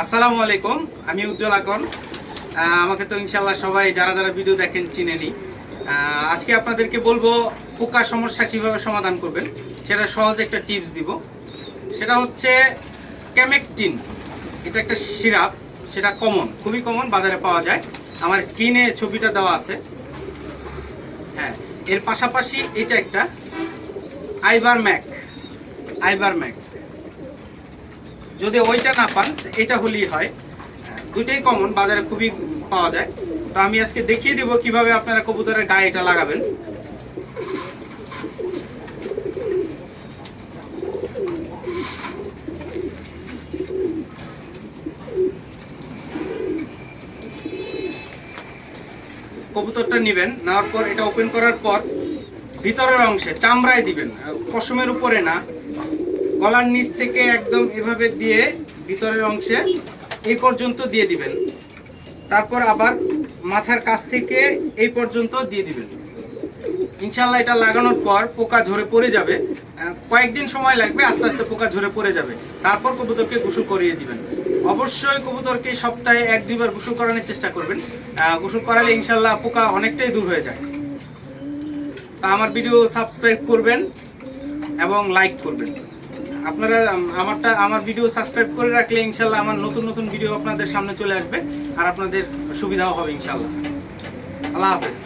আসসালামু আলাইকুম, আমি উজ্জ্বল আকন। আমাকে তো ইনশাল্লাহ সবাই যারা যারা ভিডিও দেখেন চিনেনি। আজকে আপনাদেরকে বলব পোকা সমস্যা কীভাবে সমাধান করবেন, সেটা সহজ একটা টিপস দিব। সেটা হচ্ছে ক্যামেকটিন এটা একটা সিরাপ, সেটা কমন খুবই কমন বাজারে পাওয়া যায়। আমার স্ক্রিনে ছবিটা দেওয়া আছে। হ্যাঁ এর পাশাপাশি এটা একটা আইবার ম্যাক আইবার ম্যাক যদি ওইটা না পান, এটা হলেই হয়। দুইটাই কমন বাজারে খুবই পাওয়া যায়। তো আমি আজকে দেখিয়ে দিব কীভাবে আপনারা কবুতরের গায়ে এটা লাগাবেন। কবুতরটা নেবেন, নেওয়ার পর, এটা ওপেন করার পর ভিতরের অংশে চামড়ায় দিবেন। পশমের উপরে না গলার নিচ থেকে একদম এভাবে দিয়ে ভিতরের অংশে এই পর্যন্ত দিয়ে দিবেন। তারপর আবার মাথার কাছ থেকে এই পর্যন্ত দিয়ে দিবেন। ইনশাল্লাহ এটা লাগানোর পর পোকা ঝরে পড়ে যাবে। কয়েকদিন সময় লাগবে, আস্তে আস্তে পোকা ঝরে পড়ে যাবে। তারপর কবুতরকে গোসল করিয়ে দিবেন। অবশ্যই কবুতরকে সপ্তাহে এক, দুইবার গোসল করানোর চেষ্টা করবেন। গোসল করালে ইনশাল্লাহ পোকা অনেকটাই দূর হয়ে যায়। তা আমার ভিডিও সাবস্ক্রাইব করবেন এবং লাইক করবেন। আপনারা আমারটা, আমার ভিডিও সাবস্ক্রাইব করে রাখলে ইনশাল্লাহ আমার নতুন নতুন ভিডিও আপনাদের সামনে চলে আসবে আর আপনাদের সুবিধাও হবে ইনশাল্লাহ। আল্লাহ হাফেজ।